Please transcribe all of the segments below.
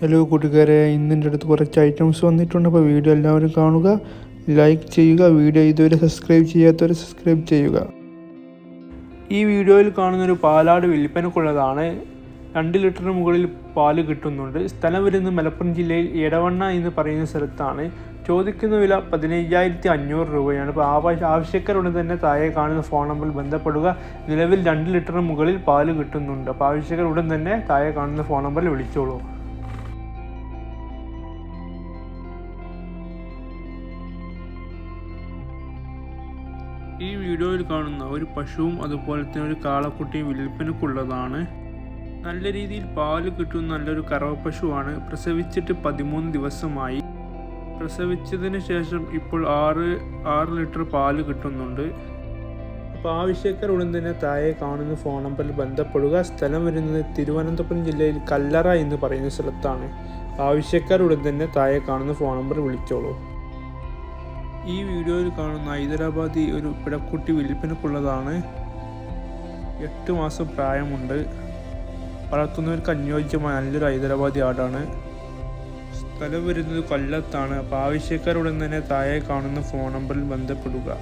Hello കൂട്ടുകാരെ. ഇന്നിന്റെ അടുത്ത് കുറച്ച് ഐറ്റംസ് വന്നിട്ടുണ്ട്. അപ്പോൾ വീഡിയോ എല്ലാവരും കാണുക. ലൈക്ക് ചെയ്യുക. വീഡിയോ ഇതുവരെ സബ്സ്ക്രൈബ് ചെയ്യാത്തവർ സബ്സ്ക്രൈബ് ചെയ്യുക. ഈ വീഡിയോയിൽ കാണുന്നൊരു പാലാട് വിൽപ്പനക്കുള്ളതാണ്. രണ്ട് ലിറ്ററിന് മുകളിൽ പാൽ കിട്ടുന്നുണ്ട്. സ്ഥലം വരുന്നത് മലപ്പുറം ജില്ലയിൽ എടവണ്ണ എന്ന് പറയുന്ന സ്ഥലത്താണ്. ചോദിക്കുന്ന വില പതിനയ്യായിരത്തി അഞ്ഞൂറ് രൂപയാണ്. അപ്പോൾ ആവശ്യ ആവശ്യക്കാരുടൻ തന്നെ താഴെ കാണുന്ന ഫോൺ നമ്പറിൽ ബന്ധപ്പെടുക. നിലവിൽ രണ്ട് ലിറ്ററിന് മുകളിൽ പാൽ കിട്ടുന്നുണ്ട്. അപ്പോൾ ആവശ്യക്കാർ ഉടൻ തന്നെ താഴെ കാണുന്ന ഫോൺ നമ്പറിൽ വിളിച്ചോളൂ. ഈ വീഡിയോയിൽ കാണുന്ന ഒരു പശുവും അതുപോലെ തന്നെ ഒരു കാളക്കുട്ടിയും വിൽപ്പനക്കുള്ളതാണ് നല്ല രീതിയിൽ പാൽ കിട്ടുന്ന നല്ലൊരു കറവ പശുവാണ് പ്രസവിച്ചിട്ട് പതിമൂന്ന് ദിവസമായി. പ്രസവിച്ചതിന് ശേഷം ഇപ്പോൾ ആറ് ആറ് ലിറ്റർ പാൽ കിട്ടുന്നുണ്ട്. അപ്പോൾ ആവശ്യക്കാർ ഉടൻ തന്നെ താഴെ കാണുന്ന ഫോൺ നമ്പറിൽ ബന്ധപ്പെടുക. സ്ഥലം വരുന്നത് തിരുവനന്തപുരം ജില്ലയിൽ കല്ലറ എന്ന് പറയുന്ന സ്ഥലത്താണ്. ആവശ്യക്കാർ ഉടൻ തന്നെ താഴെ കാണുന്ന ഫോൺ നമ്പർ വിളിച്ചോളൂ. ഈ വീഡിയോയിൽ കാണുന്ന ഹൈദരാബാദി ഒരു പിടക്കുട്ടി വിൽപ്പനക്കുള്ളതാണ് എട്ട് മാസം പ്രായമുണ്ട്. വളർത്തുന്നവർക്ക് അനുയോജ്യമായ നല്ലൊരു ഹൈദരാബാദി ആടാണ്. സ്ഥലം വരുന്നത് കൊല്ലത്താണ്. അപ്പോൾ ആവശ്യക്കാരുടൻ തന്നെ താഴെ കാണുന്ന ഫോൺ നമ്പറിൽ ബന്ധപ്പെടുക.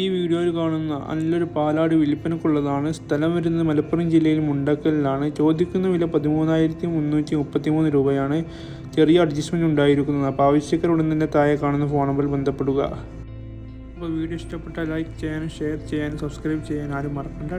ഈ വീഡിയോയിൽ കാണുന്ന നല്ലൊരു പാലാട് വിൽപ്പനക്കുള്ളതാണ് സ്ഥലം വരുന്നത് മലപ്പുറം ജില്ലയിൽ മുണ്ടക്കലിലാണ്. ചോദിക്കുന്ന വില പതിമൂന്നായിരത്തി മുന്നൂറ്റി മുപ്പത്തി മൂന്ന് രൂപയാണ്. ചെറിയ അഡ്ജസ്റ്റ്മെന്റ് ഉണ്ടായിരിക്കുന്നത്. അപ്പോൾ ആവശ്യക്കാർ ഉടൻ തന്നെ താഴെ കാണുന്ന ഫോൺ നമ്പറിൽ ബന്ധപ്പെടുക. അപ്പോൾ വീഡിയോ ഇഷ്ടപ്പെട്ടാൽ ലൈക്ക് ചെയ്യാനും ഷെയർ ചെയ്യാനും സബ്സ്ക്രൈബ് ചെയ്യാനും ആരും മറക്കണ്ട.